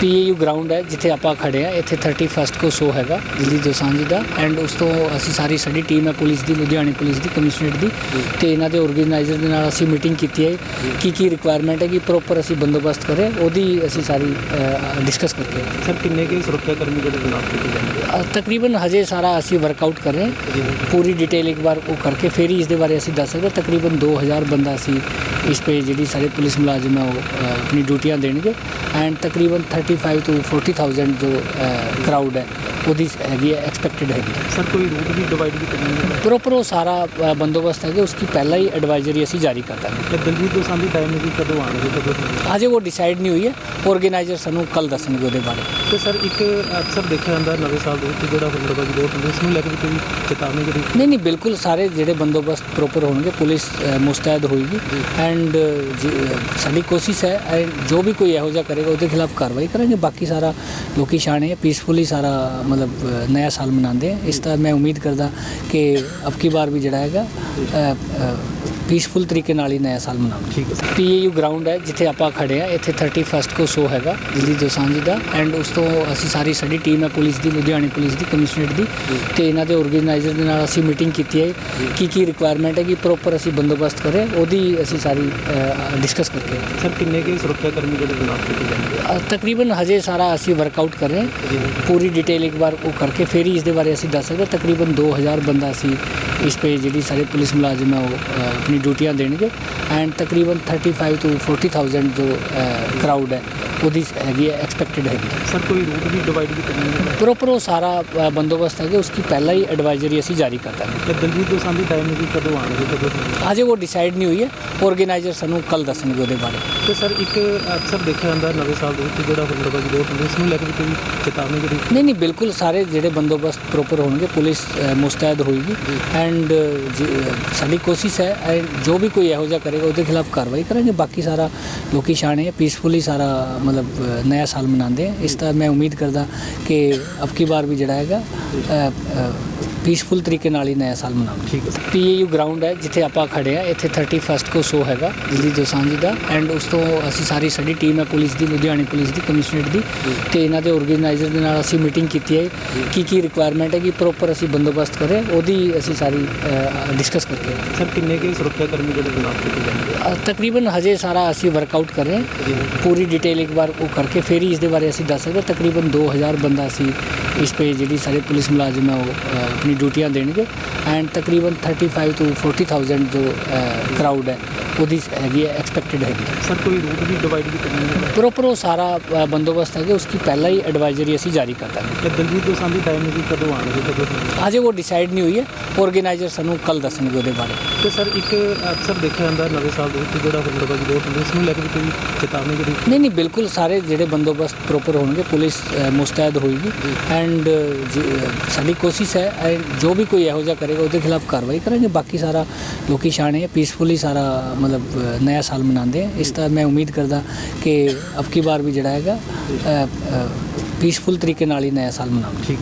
PAU ground ਹੈ ਜਿੱਥੇ ਆਪਾਂ ਖੜੇ ਆ ਇੱਥੇ 31st ਕੋ ਸ਼ੋ ਹੈਗਾ ਦਿੱਲੀ ਦੋਸਾਂਝ ਦਾ ਐਂਡ ਉਸ ਤੋਂ ਅਸੀਂ ਸਾਰੀ ਸਾਡੀ ਟੀਮ ਹੈ ਪੁਲਿਸ ਦੀ ਲੁਧਿਆਣੇ ਪੁਲਿਸ ਦੀ ਕਮਿਸ਼ਨਰੇਟ ਦੀ। ਤੇ ਇਹਨਾਂ ਦੇ ਆਰਗੇਨਾਈਜ਼ਰ ਦੇ ਨਾਲ ਅਸੀਂ ਮੀਟਿੰਗ ਕੀਤੀ ਹੈ। ਕੀ ਕੀ ਰਿਕੁਆਇਰਮੈਂਟ ਹੈ ਕਿ ਪ੍ਰੋਪਰ ਅਸੀਂ ਬੰਦੋਬਸਤ ਕਰੇ ਉਹਦੀ ਅਸੀਂ ਸਾਰੀ ਡਿਸਕਸ ਕਰਕੇ। ਸਰ ਕਿੰਨੇ ਕੇ ਸੁਰੱਖਿਆ ਕਰਮੀ ਜਿਹੜੇ ਤੈਨਾਤ ਕੀਤੇ ਜਾਣਗੇ ਤਕਰੀਬਨ ਹਜੇ ਸਾਰਾ ਅਸੀਂ ਵਰਕਆਊਟ ਕਰ ਰਹੇ ਹਾਂ। ਪੂਰੀ ਡਿਟੇਲ ਇੱਕ ਵਾਰ ਉਹ ਕਰਕੇ ਫਿਰ ਹੀ ਇਸ ਦੇ ਬਾਰੇ ਅਸੀਂ ਦੱਸ ਸਕਦੇ। ਤਕਰੀਬਨ 2000 ਬੰਦਾ ਅਸੀਂ ਇਸ ਪੇ ਜਿਹੜੀ ਸਾਰੇ ਪੁਲਿਸ ਮੁਲਾਜ਼ਮ ਹੈ ਉਹ ਆਪਣੀ ਡਿਊਟੀਆਂ ਦੇਣਗੇ। ਐਂਡ ਤਕਰੀਬਨ 35 ਤੋਂ 40000 ਜੋ ਕਰਾਊਡ ਹੈ। ਉਹਦੀ ਹੈਗੀ ਹੈ ਐਕਸਪੈਕਟਡ ਹੈਗੀ ਸਰ ਕੋਈ ਰੂਟ ਵੀ ਡਿਵਾਈਡ ਕੀਤੇ ਜਾਣਗੇ ਪ੍ਰੋਪਰ ਉਹ ਸਾਰਾ ਅ, ਬੰਦੋਬਸਤ ਹੈਗਾ ਉਸकी ਪਹਿਲਾਂ ਹੀ ਐਡਵਾਈਜ਼ਰੀ ਅਸੀਂ ਜਾਰੀ ਕਰ ਦਾਂਗੇ। ਤੇ ਦਲਜੀਤ ਦੋਸਾਂਝ ਦੀ ਟਾਈਮ ਵੀ ਕਦੋਂ ਆਣਗੇ ਕਦੋਂ ਅਜੇ ਉਹ ਡਿਸਾਈਡ ਨਹੀਂ ਹੋਈ ਹੈ। ਆਰਗੇਨਾਈਜ਼ਰ ਸਾਨੂੰ ਕੱਲ ਦੱਸਣਗੇ ਉਹਦੇ ਬਾਰੇ। ਤੇ ਸਰ ਇੱਕ ਅਕਸਰ ਦੇਖਿਆ ਜਾਂਦਾ ਨਵੇਂ ਸਾਲ ਦੇ ਵਿੱਚ ਜਿਹੜਾ ਹੁਲੜਬਾਜ਼ੀ ਬਹੁਤ ਹੁੰਦੀ ਇਸ ਨੂੰ ਲੈ ਕੇ ਵੀ ਕੋਈ ਚੇਤਾਵਨੀ ਜਿਹੜੀ ਨਹੀਂ ਨਹੀਂ ਬਿਲਕੁਲ ਸਾਰੇ ਜਿਹੜੇ ਬੰਦੋਬਸਤ ਪ੍ਰੋਪਰ ਹੋਣਗੇ ਪੁਲਿਸ ਅ, ਮੁਸਤੈਦ ਹੋਏਗੀ। ਐਂਡ ਸਾਡੀ ਕੋਸ਼ਿਸ਼ ਹੈ and ਜੋ ਵੀ ਕੋਈ ਇਹੋ ਜਿਹਾ ਕਰੇਗਾ ਉਹਦੇ ਖਿਲਾਫ ਕਾਰਵਾਈ ਕਰਾਂਗੇ। ਬਾਕੀ ਸਾਰਾ ਲੋਕੀ ਸ਼ਾਣੇ ਹੈ ਪੀਸਫੁਲੀ ਸਾਰਾ ਮਤਲਬ ਅ, ਨਇਆ ਸਾਲ ਮਨਾਉਂਦੇ ਹੈ ਇਸ ਤਰ੍ਹਾਂ ਮੈਂ ਉਮੀਦ ਕਰਦਾ ਕਿ ਅਬ ਕੀ ਬਾਰ ਵੀ ਜਿਹੜਾ ਹੈਗਾ ਪੀਸਫੁਲ ਤਰੀਕੇ ਨਾਲ ਹੀ ਨਇਆ ਸਾਲ ਮਨਾਵਾਂਗੇ ਠੀਕ ਹੈ ਪੀਏਯੂ ਗਰਾਊਂਡ ਹੈ ਜਿੱਥੇ ਆਪਾਂ ਖੜੇ ਆ ਇੱਥੇ 31st ਕੋ ਸ਼ੋ ਹੈਗਾ ਦਿੱਲੀ ਦੋਸਾਂਝ ਦਾ। ਐਂਡ ਉਸ ਤੋਂ ਅਸੀਂ ਸਾਰੀ ਸਾਡੀ ਟੀਮ ਹੈ ਪੁਲਿਸ ਦੀ ਲੁਧਿਆਣੇ ਪੁਲਿਸ ਦੀ ਕਮਿਸ਼ਨਰੇਟ ਦੀ। ਤੇ ਇਹਨਾਂ ਦੇ ਆਰਗੇਨਾਈਜ਼ਰ ਦੇ ਨਾਲ ਅਸੀਂ ਮੀਟਿੰਗ ਕੀਤੀ ਹੈ। ਕੀ ਕੀ ਰਿਕੁਆਇਰਮੈਂਟ ਹੈ ਕਿ ਪ੍ਰੋਪਰ ਅਸੀਂ ਬੰਦੋਬਸਤ ਕਰੇ ਉਹਦੀ ਅਸੀਂ ਸਾਰੀ ਡਿਸਕਸ ਕਰਕੇ। ਸਰ ਕਿੰਨੇ ਕੇ ਸੁਰੱਖਿਆ ਕਰਮੀ ਜਿਹੜੇ ਤੈਨਾਤ ਕੀਤੇ ਜਾਣਗੇ ਤਕਰੀਬਨ ਹਜੇ ਸਾਰਾ ਅਸੀਂ ਵਰਕਆਊਟ ਕਰ ਰਹੇ ਹਾਂ। ਪੂਰੀ ਡਿਟੇਲ ਇੱਕ ਵਾਰ ਉਹ ਕਰਕੇ ਫਿਰ ਹੀ ਇਸ ਦੇ ਬਾਰੇ ਅਸੀਂ ਦੱਸ ਸਕਦੇ। ਤਕਰੀਬਨ 2000 ਬੰਦਾ ਅਸੀਂ ਇਸ ਪੇ ਜਿਹੜੀ ਸਾਰੇ ਪੁਲਿਸ ਮੁਲਾਜ਼ਮ ਹੈ ਉਹ ਆਪਣੀ ਡਿਊਟੀਆਂ ਦੇਣਗੇ ਐਂਡ ਤਕਰੀਬਨ 35 ਤੋਂ 40000 ਜੋ ਕਰਾਊਡ ਹੈ ਉਹਦੀ ਹੈਗੀ ਹੈ ਐਕਸਪੈਕਟਡ ਹੈਗੀ ਸਰ ਕੋਈ ਰੂਟ ਵੀ ਡਿਵਾਈਡ ਕੀਤੇ ਜਾਣਗੇ ਪ੍ਰੋਪਰ ਉਹ ਸਾਰਾ ਬੰਦੋਬਸਤ ਹੈਗਾ ਉਸकी ਪਹਿਲਾਂ ਹੀ ਐਡਵਾਈਜ਼ਰੀ ਅਸੀਂ ਜਾਰੀ ਕਰ ਦਾਂਗੇ। ਤੇ ਦਲਜੀਤ ਦੋਸਾਂਝ ਦੀ ਟਾਈਮ ਵੀ ਕਦੋਂ ਆਣਗੇ ਕਦੋਂ ਅਜੇ ਉਹ ਡਿਸਾਈਡ ਨਹੀਂ ਹੋਈ ਹੈ ਆਰਗੇਨਾਈਜ਼ਰ ਸਾਨੂੰ ਕੱਲ ਦੱਸਣਗੇ ਉਹਦੇ ਬਾਰੇ। ਤੇ ਸਰ ਇੱਕ ਅਕਸਰ ਦੇਖਿਆ ਜਾਂਦਾ ਨਵੇਂ ਸਾਲ ਦੇ ਵਿੱਚ ਜਿਹੜਾ ਹੁਲੜਬਾਜ਼ੀ ਹੁੰਦੀ ਇਸ ਨੂੰ ਲੈ ਕੇ ਵੀ ਕੋਈ ਚੇਤਾਵਨੀ ਜਿਹੜੀ ਨਹੀਂ ਨਹੀਂ ਬਿਲਕੁਲ ਸਾਰੇ ਜਿਹੜੇ ਬੰਦੋਬਸਤ ਪ੍ਰੋਪਰ ਹੋਣਗੇ ਪੁਲਿਸ ਮੁਸਤੈਦ ਹੋਏਗੀ ਐਂਡ ਸਾਡੀ ਕੋਸ਼ਿਸ਼ ਹੈ ਜੋ ਵੀ ਕੋਈ ਇਹੋ ਜਿਹਾ ਕਰੇਗਾ ਉਹਦੇ ਖਿਲਾਫ ਕਾਰਵਾਈ ਕਰਾਂਗੇ। ਬਾਕੀ ਸਾਰਾ ਲੋਕੀ ਸ਼ਾਣੇ ਪੀਸਫੁਲੀ ਸਾਰਾ ਮਤਲਬ ਨਇਆ ਸਾਲ ਮਨਾਉਂਦੇ ਇਸ ਤਰ੍ਹਾਂ ਮੈਂ ਉਮੀਦ ਕਰਦਾ ਕਿ ਅਬ ਕੀ ਬਾਰ ਵੀ ਜਿਹੜਾ ਹੈਗਾ ਪੀਸਫੁਲ ਤਰੀਕੇ ਨਾਲ ਹੀ ਨਇਆ ਸਾਲ ਮਨਾਵਾਂਗੇ ਠੀਕ ਹੈ। ਪੀਏਯੂ ਗਰਾਊਂਡ ਹੈ ਜਿੱਥੇ ਆਪਾਂ ਖੜੇ ਆ ਇੱਥੇ 31st ਕੋ ਸ਼ੋ ਹੈਗਾ ਦਿੱਲੀ ਦੋਸਾਂਝ ਦਾ। ਐਂਡ ਉਸ ਤੋਂ ਅਸੀਂ ਸਾਰੀ ਸਾਡੀ ਟੀਮ ਹੈ ਪੁਲਿਸ ਦੀ ਲੁਧਿਆਣੇ ਪੁਲਿਸ ਦੀ ਕਮਿਸ਼ਨਰੇਟ ਦੀ। ਤੇ ਇਹਨਾਂ ਦੇ ਆਰਗੇਨਾਈਜ਼ਰ ਦੇ ਨਾਲ ਅਸੀਂ ਮੀਟਿੰਗ ਕੀਤੀ ਹੈ। ਕੀ ਕੀ ਰਿਕੁਆਇਰਮੈਂਟ ਹੈ ਕਿ ਪ੍ਰੋਪਰ ਅਸੀਂ ਬੰਦੋਬਸਤ ਕਰੇ ਉਹਦੀ ਅਸੀਂ ਸਾਰੀ ਡਿਸਕਸ ਕਰਕੇ। ਸਰ ਕਿੰਨੇ ਕੇ ਸੁਰੱਖਿਆ ਕਰਮੀ ਜਿਹੜੇ ਤੈਨਾਤ ਕੀਤੇ ਜਾਣਗੇ ਤਕਰੀਬਨ ਹਜੇ ਸਾਰਾ ਅਸੀਂ ਵਰਕਆਊਟ ਕਰ ਰਹੇ ਹਾਂ। ਪੂਰੀ ਡਿਟੇਲ ਇੱਕ ਵਾਰ ਉਹ ਕਰਕੇ ਫਿਰ ਹੀ ਇਸ ਦੇ ਬਾਰੇ ਅਸੀਂ ਦੱਸ ਸਕਦੇ। ਤਕਰੀਬਨ 2000 ਬੰਦਾ ਅਸੀਂ ਇਸ ਪੇ ਜਿਹੜੀ ਸਾਰੇ ਪੁਲਿਸ ਮੁਲਾਜ਼ਮ ਹੈ ਉਹ ਆਪਣੀ ਡਿਊਟੀਆਂ ਦੇਣਗੇ ਐਂਡ ਤਕਰੀਬਨ 35 ਤੋਂ 40000 ਜੋ ਕਰਾਊਡ ਹੈ। ਉਹਦੀ ਹੈਗੀ ਹੈ ਐਕਸਪੈਕਟਡ ਹੈਗੀ ਸਰ ਕੋਈ ਰੂਟ ਵੀ ਡਿਵਾਈਡ ਕੀਤੇ ਜਾਣਗੇ ਪ੍ਰੋਪਰ ਉਹ ਸਾਰਾ ਅ, ਬੰਦੋਬਸਤ ਹੈਗਾ ਉਸकी ਪਹਿਲਾਂ ਹੀ ਐਡਵਾਈਜ਼ਰੀ ਅਸੀਂ ਜਾਰੀ ਕਰ ਦਾਂਗੇ। ਤੇ ਦਲਜੀਤ ਦੋਸਾਂਝ ਦੀ ਟਾਈਮ ਵੀ ਕਦੋਂ ਆਣਗੇ ਕਦੋਂ ਅਜੇ ਉਹ ਡਿਸਾਈਡ ਨਹੀਂ ਹੋਈ ਹੈ। ਆਰਗੇਨਾਈਜ਼ਰ ਸਾਨੂੰ ਕੱਲ ਦੱਸਣਗੇ ਉਹਦੇ ਬਾਰੇ। ਤੇ ਸਰ ਇੱਕ ਅਕਸਰ ਦੇਖਿਆ ਜਾਂਦਾ ਨਵੇਂ ਸਾਲ ਦੇ ਵਿੱਚ ਜਿਹੜਾ ਹੁਲੜਬਾਜ਼ੀ ਬਹੁਤ ਹੁੰਦੀ ਇਸ ਨੂੰ ਲੈ ਕੇ ਵੀ ਕੋਈ ਚੇਤਾਵਨੀ ਜਿਹੜੀ ਨਹੀਂ ਨਹੀਂ ਬਿਲਕੁਲ ਸਾਰੇ ਜਿਹੜੇ ਬੰਦੋਬਸਤ ਪ੍ਰੋਪਰ ਹੋਣਗੇ ਪੁਲਿਸ ਅ, ਮੁਸਤੈਦ ਹੋਏਗੀ। ਐਂਡ ਸਾਡੀ ਕੋਸ਼ਿਸ਼ ਹੈ and ਜੋ ਵੀ ਕੋਈ ਇਹੋ ਜਿਹਾ ਕਰੇਗਾ ਉਹਦੇ ਖਿਲਾਫ ਕਾਰਵਾਈ ਕਰਾਂਗੇ। ਬਾਕੀ ਸਾਰਾ ਲੋਕੀ ਸ਼ਾਣੇ ਹੈ ਪੀਸਫੁਲੀ ਸਾਰਾ ਮਤਲਬ ਅ, ਨਇਆ ਸਾਲ ਮਨਾਉਂਦੇ ਹੈ ਇਸ ਤਰ੍ਹਾਂ ਮੈਂ ਉਮੀਦ ਕਰਦਾ ਕਿ ਅਬ ਵਾਰ ਵੀ ਜਿਹੜਾ ਹੈਗਾ ਪੀਸਫੁਲ ਤਰੀਕੇ ਨਾਲ ਹੀ ਨਵਾਂ ਸਾਲ ਮਨਾਵਾਂਗੇ ਠੀਕ